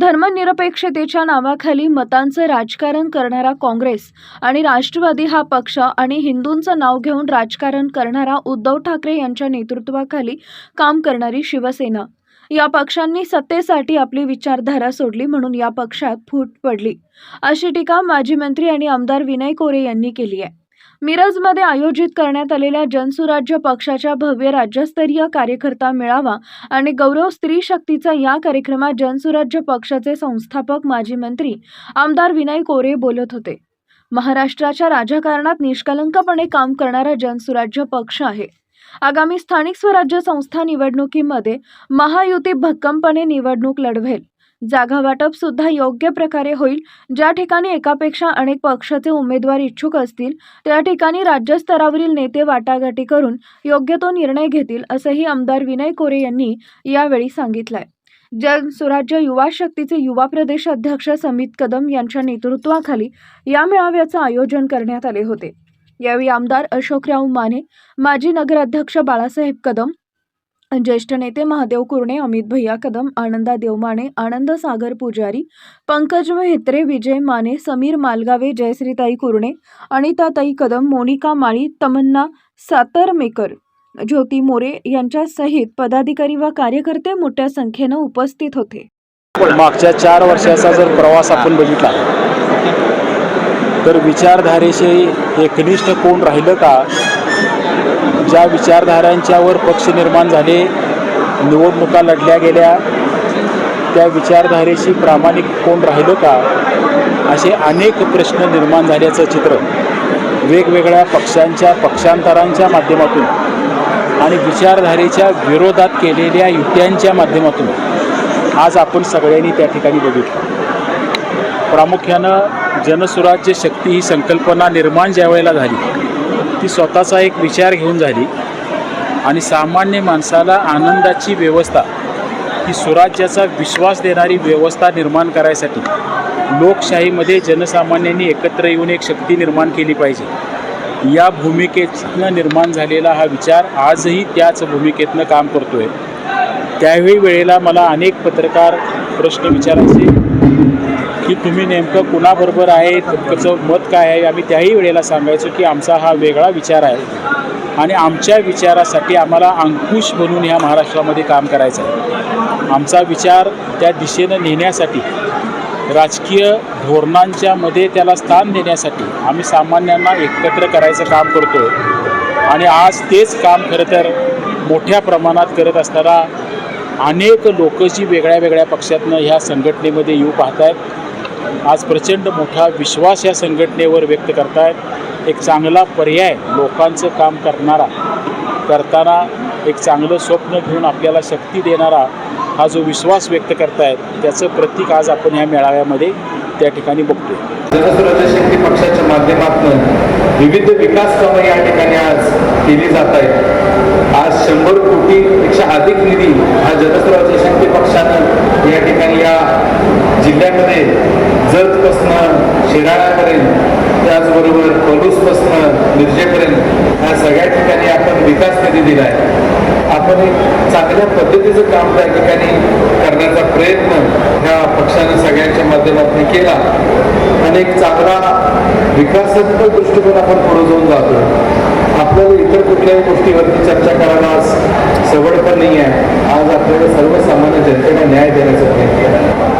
धर्मनिरपेक्षतेच्या नावाखाली मतांचं राजकारण करणारा काँग्रेस आणि राष्ट्रवादी हा पक्ष आणि हिंदूंचं नाव घेऊन राजकारण करणारा उद्धव ठाकरे यांच्या नेतृत्वाखाली काम करणारी शिवसेना. या पक्षांनी सत्तेसाठी आपली विचारधारा सोडली म्हणून या पक्षात फूट पडली. अशी टीका माजी मंत्री आणि आमदार विनय कोरे यांनी केली आहे. मिरजमध्ये आयोजित करण्यात आलेल्या जनसुराज्य पक्षाच्या भव्य राज्यस्तरीय कार्यकर्ता मेळावा आणि गौरव स्त्री शक्तीचा या कार्यक्रमात जनसुराज्य पक्षाचे संस्थापक माजी मंत्री आमदार विनय कोरे बोलत होते. महाराष्ट्राच्या राजकारणात निष्कलंकपणे काम करणारा जनसुराज्य पक्ष आहे. आगामी स्थानिक स्वराज्य संस्था निवडणुकीमध्ये महायुती भक्कमपणे निवडणूक लढवेल. जागा वाटप सुद्धा योग्य प्रकारे होईल. ज्या ठिकाणी एकापेक्षा अनेक पक्षाचे उमेदवार इच्छुक असतील त्या ठिकाणी राज्यस्तरावरील नेते वाटाघाटी करून योग्य तो निर्णय घेतील असंही आमदार विनय कोरे यांनी यावेळी सांगितलंय. जनसुराज्य युवा शक्तीचे युवा प्रदेश अध्यक्ष समित कदम यांच्या नेतृत्वाखाली या मेळाव्याचं आयोजन करण्यात आले होते. यावेळी आमदार अशोकराव माने माजी नगराध्यक्ष बाळासाहेब कदम ज्येष्ठ नेते महादेव कुरणे अमित भैया कदम आनंदा देवमाने आनंद सागर पुजारी पंकज म्हेत्रे विजय माने समीर मालगावे जयश्रीताई कुरणे अनिताताई कदम मोनिका माळी तमन्ना सातरमेकर ज्योती मोरे यांच्यासहित पदाधिकारी व कार्यकर्ते मोठ्या संख्येनं उपस्थित होते. मागच्या चार वर्षाचा जर प्रवास आपण बघितला तर विचारधारेशी एकनिष्ठ कोण राहिलं का? ज्या विचारधारांच्यावर पक्ष निर्माण झाले निवडणुका लढल्या गेल्या त्या विचारधारेशी प्रामाणिक कोण राहिलं का? असे अनेक प्रश्न निर्माण झाल्याचं चित्र वेगवेगळ्या पक्षांच्या पक्षांतरांच्या माध्यमातून आणि विचारधारेच्या विरोधात केलेल्या युत्यांच्या माध्यमातून आज आपण सगळ्यांनी त्या ठिकाणी बघितलं. प्रामुख्यानं जनसुराज्य शक्ती ही संकल्पना निर्माण ज्या वेळेला झाली ती स्वतःचा एक विचार घेऊन झाली. आणि सामान्य माणसाला आनंदाची व्यवस्था ही स्वराज्याचा विश्वास देणारी व्यवस्था निर्माण करायसाठी लोकशाहीमध्ये जनसामान्यांनी एकत्र येऊन एक शक्ती निर्माण केली पाहिजे. या भूमिकेतनं निर्माण झालेला हा विचार आजही त्याच भूमिकेतनं काम करतोय. त्यावेळी वेळेला मला अनेक पत्रकार प्रश्न विचारायचे. की तुम्ही नेमकं कुणाबरोबर आहे तुमचं मत काय आहे आम्ही त्याही वेळेला सांगायचो की आमचा हा वेगळा विचार आहे. आणि आमच्या विचारासाठी आम्हाला अंकुश बनून ह्या महाराष्ट्रामध्ये काम करायचं आहे. आमचा विचार त्या दिशेनं नेण्यासाठी राजकीय धोरणांच्या मध्ये त्याला स्थान देण्यासाठी आम्ही सामान्यांना एकत्र करायचं काम करतो आणि आज तेच काम खरं तर मोठ्या प्रमाणात करत असताना अनेक लोक जी वेगळ्या वेगळ्या पक्षातनं ह्या संघटनेमध्ये येऊ पाहत आहेत आज प्रचंड मोठा विश्वास या संघटनेवर व्यक्त करतायत. एक चांगला पर्याय लोकांचं काम करणारा करताना एक चांगलं स्वप्न घेऊन आपल्याला शक्ती देणारा हा जो विश्वास व्यक्त करतायत त्याचं प्रतीक आज आपण या मेळाव्यामध्ये त्या ठिकाणी बघतोय. जनसुराज्य शक्ती पक्षाच्या माध्यमातून विविध विकास कामं या ठिकाणी आज केली जात आहेत आज शंभर कोटीपेक्षा अधिक निधी हा जनसुराज्य शक्ती पक्षानं या ठिकाणी या जिल्ह्यामध्ये जतपासनं शिराळ्यापर्यंत त्याचबरोबर पलूसपासनं मिरजेपर्यंत ह्या सगळ्या ठिकाणी आपण विकास निधी दिला आहे आपण एक चांगल्या पद्धतीचं काम त्या ठिकाणी करण्याचा प्रयत्न ह्या पक्षानं सगळ्यांच्या माध्यमातून केला. आणि एक चांगला विकासात्मक दृष्टिकोन आपण पुढे जाऊन जातो आपल्याला इतर कुठल्याही गोष्टीवरती चर्चा करायला सवड पण नाही आहे आज आपल्याला सर्वसामान्य जनतेला न्याय देण्याचा प्रयत्न आहे